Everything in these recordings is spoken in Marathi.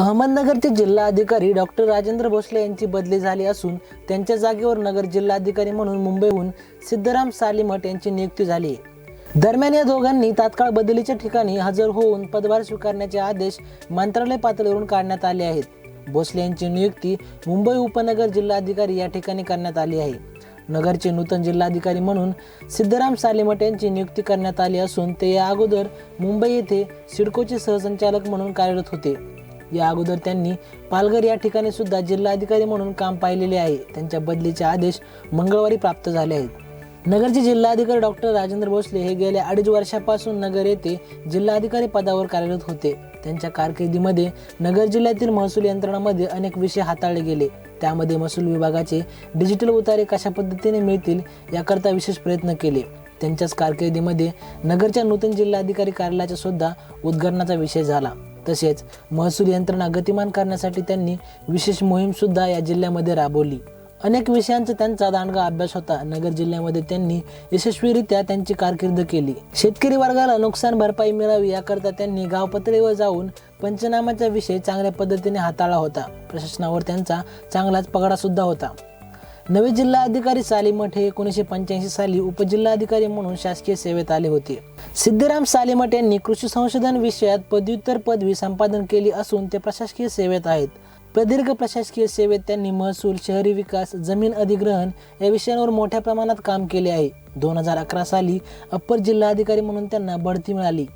अहमदनगरचे जिल्हाधिकारी डॉक्टर राजेंद्र भोसले यांची बदली झाली असून त्यांच्या जागेवर नगर जिल्हाधिकारी म्हणून मुंबईहून सिद्धराम सालीमठ यांची नियुक्ती झाली. दरम्यान या दोघांनी तात्काळ बदलीच्या ठिकाणी हजर होऊन पदभार स्वीकारण्याचे आदेश मंत्रालय पातळीवरून काढण्यात आले आहेत. भोसले यांची नियुक्ती मुंबई उपनगर जिल्हाधिकारी या ठिकाणी करण्यात आली आहे. नगरचे नूतन जिल्हाधिकारी म्हणून सिद्धराम सालेमठ यांची नियुक्ती करण्यात आली असून ते या अगोदर मुंबई येथे सिडकोचे सहसंचालक म्हणून कार्यरत होते. या अगोदर त्यांनी पालघर या ठिकाणी सुद्धा जिल्हाधिकारी म्हणून काम पाहिलेले आहे. त्यांच्या बदलीचे आदेश मंगळवारी प्राप्त झाले आहेत. नगरचे जिल्हाधिकारी डॉक्टर राजेंद्र भोसले हे गेल्या अडीच वर्षापासून नगर येथे जिल्हाधिकारी पदावर कार्यरत होते. त्यांच्या कारकिर्दीमध्ये नगर जिल्ह्यातील महसूल यंत्रणामध्ये अनेक विषय हाताळले गेले. त्यामध्ये महसूल विभागाचे डिजिटल उतारे कशा पद्धतीने मिळतील याकरता विशेष प्रयत्न केले. त्यांच्याच कारकिर्दीमध्ये नगरच्या नूतन जिल्हाधिकारी कार्यालयाच्या सुद्धा उद्घाटनाचा विषय झाला. तसेच महसूल यंत्रणा गतिमान करण्यासाठी त्यांनी विशेष मोहीमसुद्धा या जिल्ह्यामध्ये राबवली. अनेक विषयांचा त्यांचा दांडगा अभ्यास होता. नगर जिल्ह्यामध्ये त्यांनी यशस्वीरित्या त्यांची कारकीर्द केली. शेतकरी वर्गाला नुकसान भरपाई मिळावी याकरता त्यांनी गाव पातळीवर जाऊन पंचनामाचा विषय चांगल्या पद्धतीने हाताळला होता. प्रशासनावर त्यांचा चांगलाच पगडा सुद्धा होता. नवे जिल्हा अधिकारी सालीमठ हे एकोणीसशे पंच्याऐंशी साली उपजिल्हाधिकारी म्हणून शासकीय सेवेत आले होते. सिद्धिराम सालीमठ यांनी कृषी संशोधन विषयात पदव्युत्तर पदवी संपादन केली असून ते प्रशासकीय सेवेत आहेत. प्रदीर्घ प्रशासकीय सेवेत त्यांनी महसूल शहरी विकास जमीन अधिग्रहण या विषयांवर मोठ्या प्रमाणात काम केले आहे. दोन हजार अकरा साली अप्पर जिल्हाधिकारी म्हणून त्यांना बढती मिळाली.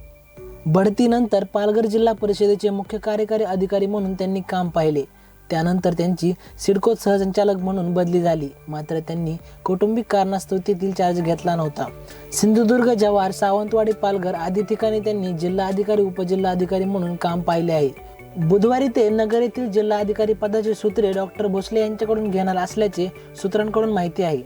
बढतीनंतर पालघर जिल्हा परिषदेचे मुख्य कार्यकारी अधिकारी म्हणून त्यांनी काम पाहिले. त्यानंतर त्यांची सिडको सहसंचालक म्हणून बदली झाली. मात्र त्यांनी कौटुंबिक कारणास्तव तेथील चार्ज घेतला नव्हता. सिंधुदुर्ग जव्हार सावंतवाडी पालघर आदी ठिकाणी त्यांनी जिल्हाधिकारी उपजिल्हाधिकारी म्हणून काम पाहिले आहे. बुधवारी ते नगर येथील जिल्हाधिकारी पदाची सूत्रे डॉक्टर भोसले यांच्याकडून घेणार असल्याचे सूत्रांकडून माहिती आहे.